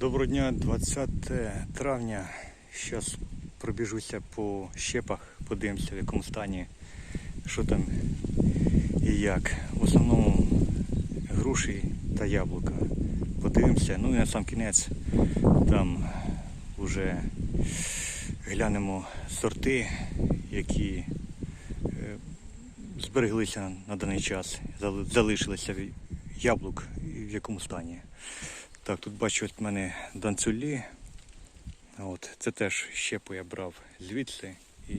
Доброго дня, 20 травня. Зараз пробіжуся по щепах, подивимося в якому стані, що там і як. В основному груші та яблука. Подивимося. Ну і на сам кінець там вже глянемо сорти, які е, збереглися на даний час, залишилися яблук в якому стані. Так, тут бачу от мене данцюлі. От, це теж щепу я брав звідси і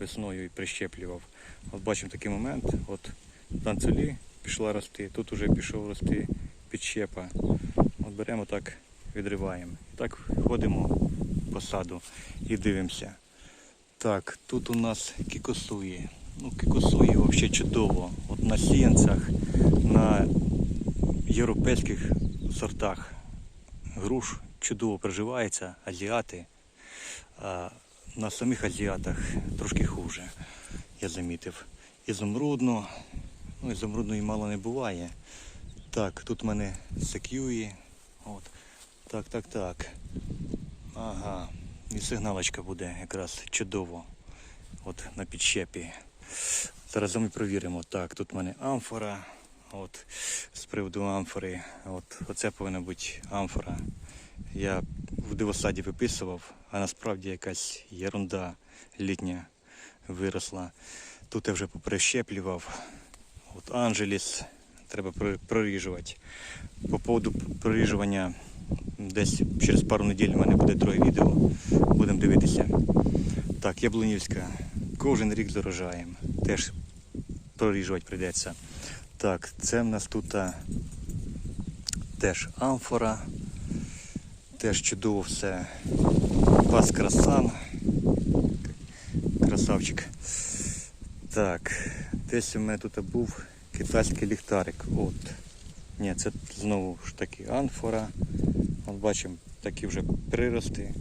весною і прищеплював. От бачимо такий момент. От данцюлі пішла рости, тут уже пішов рости підщепа. От беремо так, відриваємо. І так ходимо по саду і дивимося. Так, тут у нас кікосуї. Ну, кікосуї взагалі чудово. От на сіянцях, на європейських сортах груш чудово проживається, азіати. А на самих азіатах трошки хуже, я замітив. Ізумрудно, ну ізумрудної мало не буває. Так, тут в мене секюї. От. Так, так, так. Ага. І сигналочка буде якраз чудово. От на підщепі. Зараз ми провіримо. Так, тут в мене амфора. От, з приводу амфори. От, оце повинна бути амфора. Я в дивосаді виписував, а насправді якась ерунда літня виросла. Тут я вже поприщеплював. От Анджеліс треба проріжувати. По поводу проріжування десь через пару неділь у мене буде друге відео. Будемо дивитися. Так, Яблунівська. Кожен рік дорожаємо. Теж проріжувати прийдеться. Так, це в нас тут теж амфора. Теж чудово все. Пас красан. Красавчик. Так, десь у мене тут був китайський ліхтарик. От. Ні, це знову ж таки амфора. От бачимо такі вже прирости.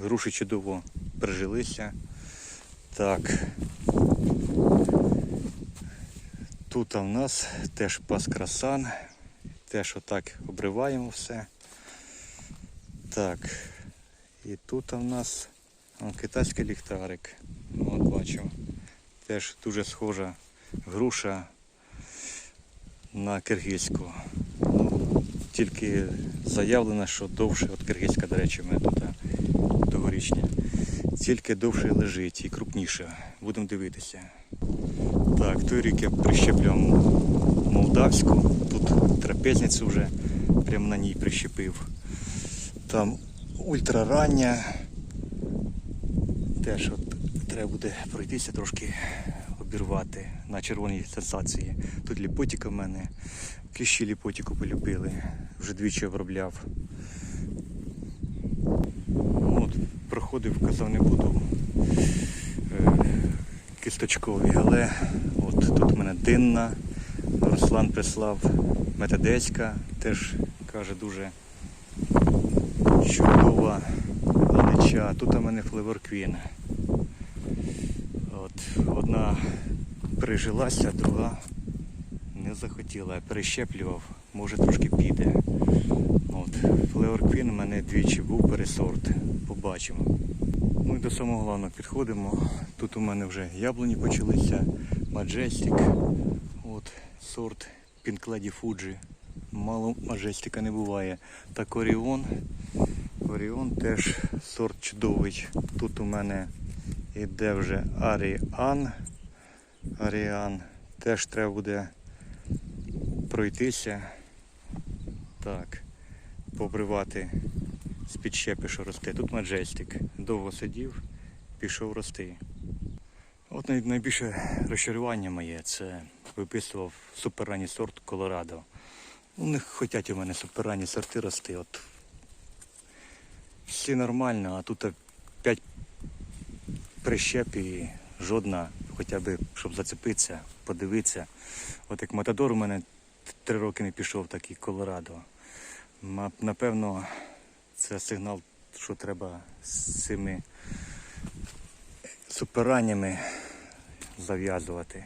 Груші чудово прижилися. Так. Тут у нас теж пас красан. Теж отак обриваємо все. Так. І тут у нас китайський ліхтарик. От бачимо. Теж дуже схожа груша на киргизьку. Ну, тільки заявлено, що довше, от киргизька, до речі, тут тогорічня. Тільки довше лежить і крупніше. Будемо дивитися. Так, той рік я прищеплював молдавську. Тут трапезницю вже прямо на ній прищепив. Там ультрарання. Теж от треба буде пройтися трошки обірвати на червоній сенсації. Тут ліпотіка в мене. Кліщі ліпотіку полюбили. Вже двічі обробляв. Ну, От, проходив, казав, не буду е, кісточкові, але от тут у мене динна. Руслан прислав метадеська, теж каже дуже чудова галича. Тут у мене флеворквін. От, одна прижилася, друга не захотіла. Я перещеплював, може трошки піде. От, флеворквін у мене двічі був пересорт. Побачимо. Ну і до самого головного підходимо. Тут у мене вже яблуні почалися, Маджестик. От сорт Lady Fuji. Мало Маджестика не буває. Так Оріон. Оріон теж сорт чудовий. Тут у мене іде вже Аріан. Аріан. Теж треба буде пройтися. Так. Побривати з підщепи, що росте. Тут Маджестик. Довго сидів, пішов рости. От найбільше розчарування моє це виписував суперранній сорт Колорадо. Ну, не хочуть у мене суперранні сорти рости. От. Всі нормально, а тут 5 прищеп і жодна, хоча б щоб зацепитися, подивитися. От як Матадор у мене три роки не пішов, так і Колорадо. Напевно, це сигнал, що треба з цими суперраннями зав'язувати.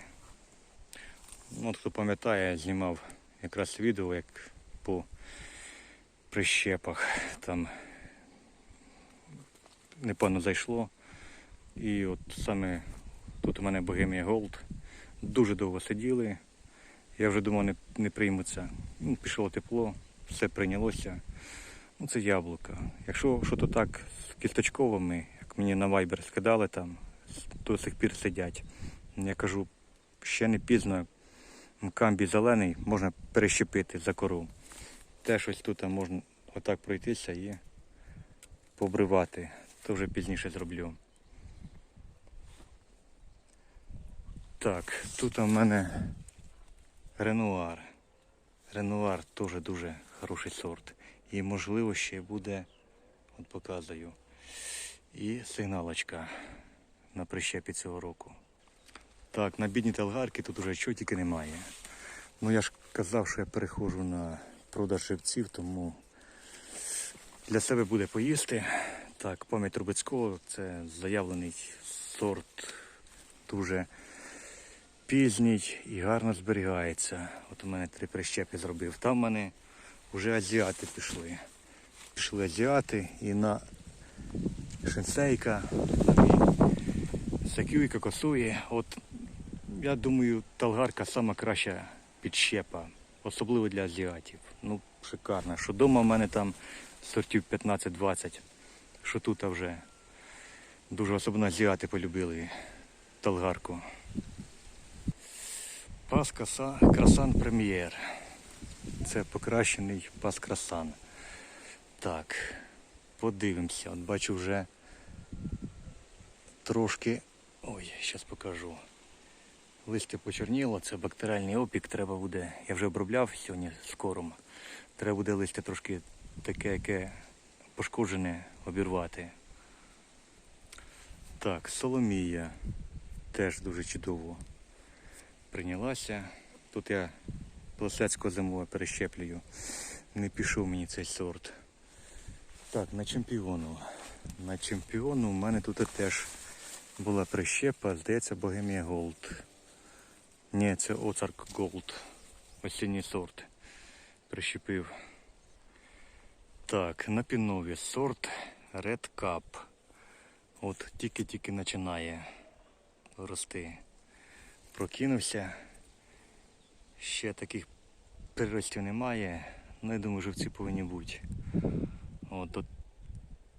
Ну, хто пам'ятає, я знімав якраз відео, як по прищепах. Там непевно зайшло. І от саме тут у мене Богемія Голд. Дуже довго сиділи. Я вже думав, не, не приймуться. Ну, пішло тепло, все прийнялося. Ну, це яблука. Якщо що то так з кісточковими, як мені на Viber скидали там, до сих пір сидять. Я кажу, ще не пізно, камбій зелений, можна перещепити за кору. Теж ось тут можна отак пройтися і побривати. То вже пізніше зроблю. Так, тут у мене Ренуар. Ренуар теж дуже хороший сорт. І можливо ще буде, от показую, і сигналочка на прищепі цього року. Так, на бідні талгарки тут уже чого тільки немає. Ну я ж казав, що я переходжу на продаж живців, тому для себе буде поїсти. Так, пам'ять Трубецького це заявлений сорт дуже пізній і гарно зберігається. От у мене три прищепи зробив. Там в мене вже азіати пішли. Пішли азіати і на шинсейка, сакюйка, косує. От я думаю, талгарка сама краща підщепа, особливо для азіатів. Ну, шикарно. Що вдома в мене там сортів 15-20, що тут вже дуже особливо азіати полюбили талгарку. Пас краса, красан прем'єр. Це покращений пас красан. Так, подивимося. От бачу вже трошки. Ой, зараз покажу. Листя почорніло, це бактеріальний опік, треба буде. Я вже обробляв сьогодні з кором. Треба буде листя трошки таке, яке пошкоджене, обірвати. Так, Соломія теж дуже чудово прийнялася. Тут я плосецького зимове перещеплюю. Не пішов мені цей сорт. Так, на чемпіону. На чемпіону у мене тут теж була прищепа, здається, Богемія Голд. Ні, це Оцарк Голд. Осінній сорт. Прищепив. Так, на пінові сорт Red Cup. От тільки-тільки починає рости. Прокинувся. Ще таких приростів немає. Ну, я думаю, живці повинні бути. От до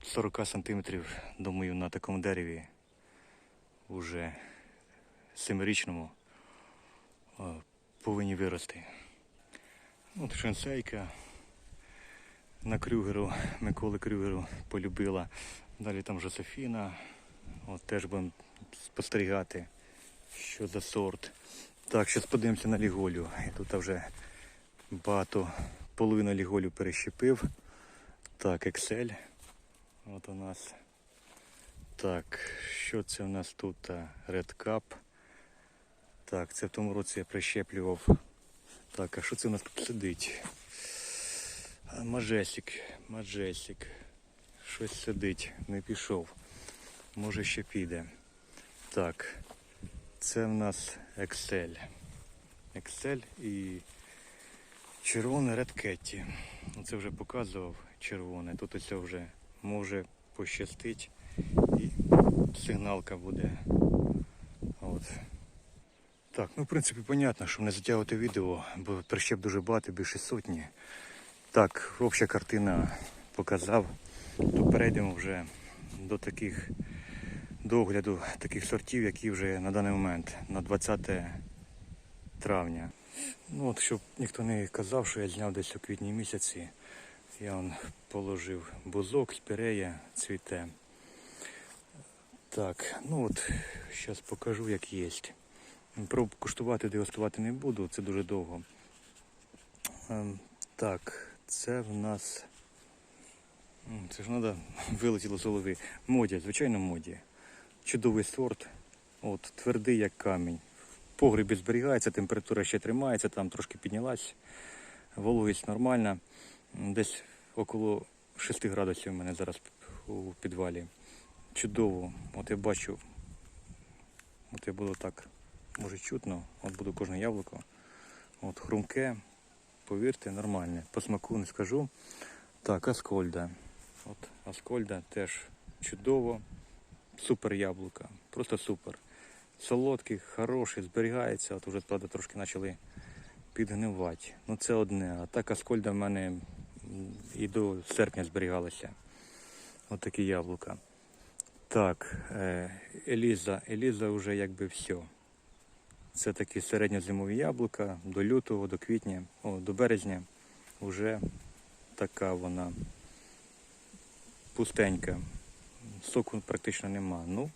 40 сантиметрів, думаю, на такому дереві уже семирічному повинні вирости. От шансейка на Крюгеру, Миколи Крюгеру полюбила. Далі там Жозефіна. От теж будемо спостерігати, що за сорт. Так, зараз подивимося на ліголю. І тут вже багато половину ліголю перещепив. Так, Excel. От у нас. Так, що це у нас тут? А, Red Cup. Так, це в тому році я прищеплював. Так, а що це у нас тут сидить? Мажесік, Маджесік. Щось сидить, не пішов. Може ще піде. Так, це в нас Excel. Excel і червоне Red Cat. Це вже показував червоне. Тут ось вже може пощастить і сигналка буде. От. Так, ну в принципі, понятно, що не затягувати відео, бо прищеп дуже багато, більше сотні. Так, обща картина показав. То перейдемо вже до таких до огляду таких сортів, які вже на даний момент на 20 травня. Ну от, щоб ніхто не казав, що я зняв десь у квітні місяці. Я он положив бузок, спірея, цвіте. Так, ну от, зараз покажу, як є. Проб куштувати, дегустувати не буду, це дуже довго. Ем, Так, це в нас. Це ж треба вилетіло з голови. Моді, звичайно, моді. Чудовий сорт. От, твердий як камінь. В погребі зберігається, температура ще тримається, там трошки піднялась. Вологість нормальна. Десь около 6 градусів у мене зараз у підвалі. Чудово. От я бачу. От я буду так, може чутно, от буду кожне яблуко. От хрумке, повірте, нормальне. По смаку не скажу. Так, Аскольда. От Аскольда теж чудово. Супер яблука. Просто супер. Солодкий, хороший, зберігається. От уже, правда, трошки почали підгнивати. Ну це одне. А так Аскольда в мене і до серпня зберігалася. От такі яблука. Так, е, Еліза. Еліза вже якби все. Це такі середньозимові яблука до лютого, до квітня, о, до березня вже така вона пустенька. Соку практично нема. Ну,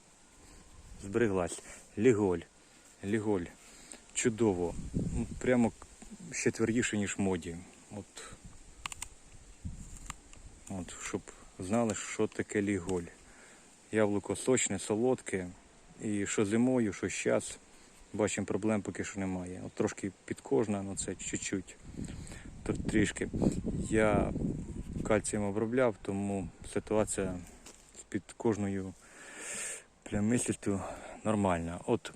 збереглась. Ліголь. Ліголь. Чудово. Ну, Прямо ще твердіше, ніж моді. От, от, щоб знали, що таке ліголь. Яблуко сочне, солодке. І що зимою, що зараз. Бачимо, проблем поки що немає. От трошки підкожна, ну це чуть-чуть. Трішки. Я кальцієм обробляв, тому ситуація з підкожною плямистістю нормальна. От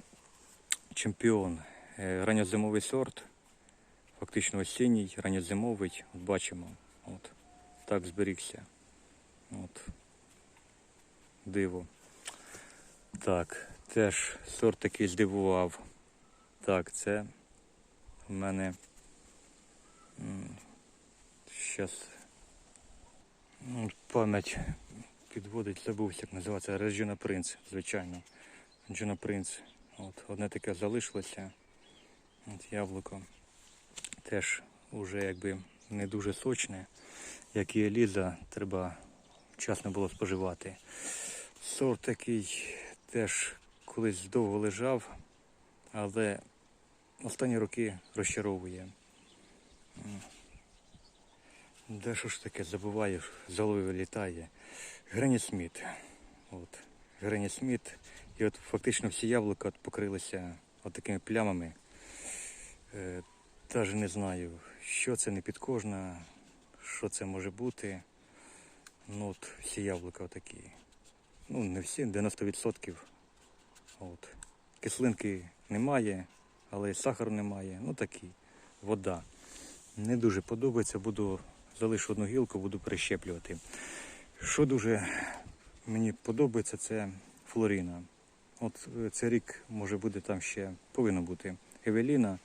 чемпіон, е, ранньозимовий сорт, фактично осінній, ранньозимовий, от бачимо, от так зберігся. От. Диво. Так, теж сорт такий здивував. Так, це в мене. Зараз пам'ять підводить, забувся, як називається Реджина Принц, звичайно. Реджина Принц. От, одне таке залишилося. От яблуко. Теж уже якби не дуже сочне, як і Еліза, треба вчасно було споживати. Сорт такий теж колись довго лежав, але останні роки розчаровує. Де що ж таке забуваєш, з голови вилітає. Грені Сміт. От. Грені Сміт. І от фактично всі яблука от покрилися от такими плямами. Е, не знаю, що це не підкожна, що це може бути. Ну от всі яблука отакі. Ну, не всі, 90%. От. Кислинки немає, але і сахару немає. Ну такі. Вода. Не дуже подобається, буду залишу одну гілку, буду прищеплювати. Що дуже мені подобається, це флоріна. От е, цей рік може буде там ще повинно бути Евеліна,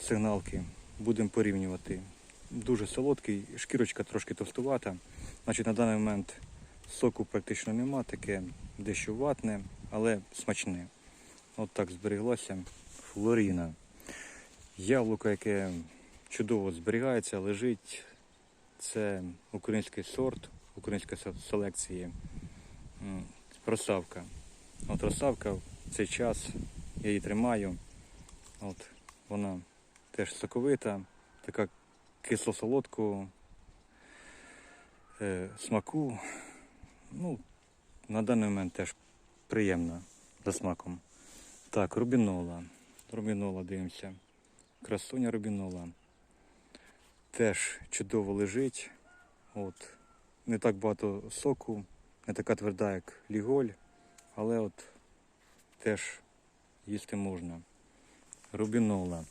сигналки. Будемо порівнювати. Дуже солодкий, шкірочка трошки товстувата. Значить, на даний момент соку практично нема, таке дещо ватне, але смачне. От так зберіглося. Флоріна. Яблуко, яке чудово зберігається, лежить. Це український сорт, українська се- селекції. Росавка. От росавка в цей час я її тримаю. От вона теж соковита, така кисло-солодкого е, смаку. Ну, на даний момент теж приємна за смаком. Так, рубінола. Рубінола дивимося. Красуня рубінола. Теж чудово лежить. От. Не так багато соку, не така тверда, як ліголь, але от теж їсти можна. Рубінола.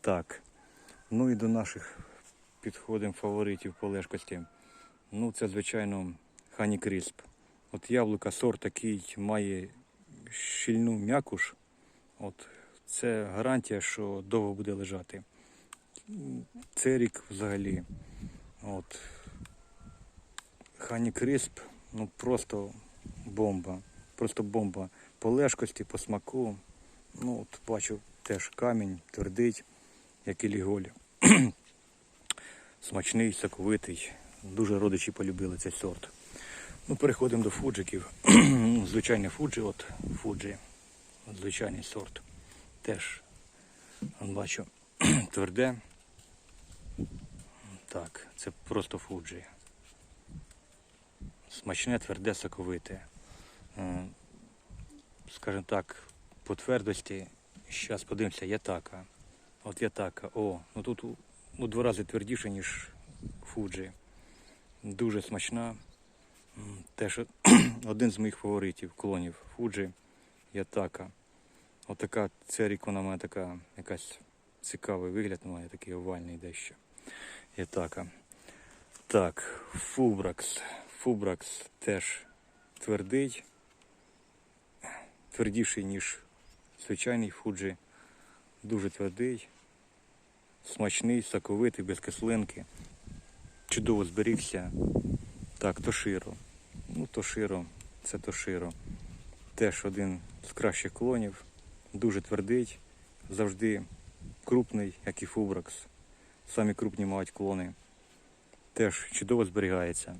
Так. Ну і до наших підходимо фаворитів по лежкості. Ну, це, звичайно, Хані Крісп. От яблука сорт такий має щільну м'якуш. От це гарантія, що довго буде лежати. Цей рік взагалі. От. Хані Крісп, ну просто бомба. Просто бомба. По лежкості, по смаку. Ну, от бачу теж камінь, твердий, як і ліголь. Смачний, соковитий. Дуже родичі полюбили цей сорт. Ну, переходимо до фуджиків. Звичайний фуджі, от фуджі. Звичайний сорт. Теж, бачу, тверде. Так, це просто фуджі. Смачне, тверде, соковите. Е, Скажімо так, по твердості, зараз подивимося, ятака. От ятака. О, ну тут у, два рази твердіше, ніж фуджі. Дуже смачна. Теж один з моїх фаворитів, клонів Фуджі, Ятака. Отака ця рік вона має така якась цікавий вигляд, має такий овальний дещо. Ятака. Так, Фубракс. Фубракс теж твердий, твердіший, ніж звичайний фуджі. Дуже твердий, смачний, соковитий, без кислинки. Чудово зберігся. Так, Тоширо. Ну, Тоширо, це Тоширо. Теж один з кращих клонів. Дуже твердий, завжди крупний, як і Фубракс. Самі крупні мають клони. Теж чудово зберігається.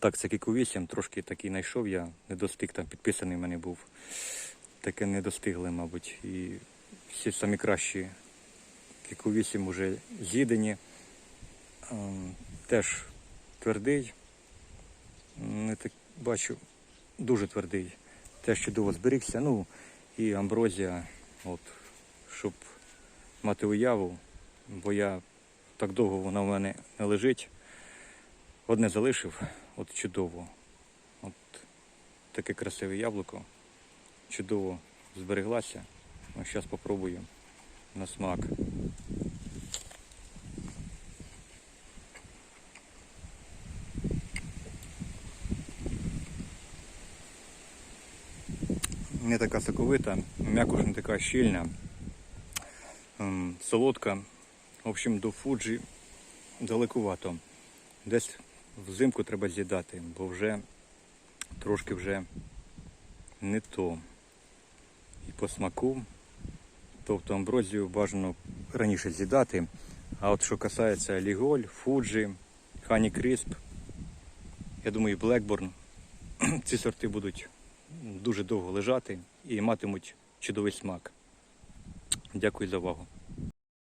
Так, це Кіку 8, трошки такий знайшов я, не достиг, там підписаний в мене був. Таке не достигли, мабуть. І всі самі кращі Кіку 8 вже з'їдені. Ем, Теж твердий. Не так бачу, дуже твердий. Теж чудово зберігся. Ну і амброзія, от, щоб мати уяву, бо я так довго вона в мене не лежить. Одне залишив, от чудово. От таке красиве яблуко. Чудово збереглася. Ну, зараз спробую на смак. Не така соковита, м'якош не така щільна, ем, солодка. В общем, до фуджі далекувато. Десь взимку треба з'їдати, бо вже трошки вже не то. І по смаку, тобто амброзію бажано раніше з'їдати. А от що касається Ліголь, Фуджі, Хані Крісп, я думаю, Блекборн, ці сорти будуть дуже довго лежати і матимуть чудовий смак. Дякую за увагу.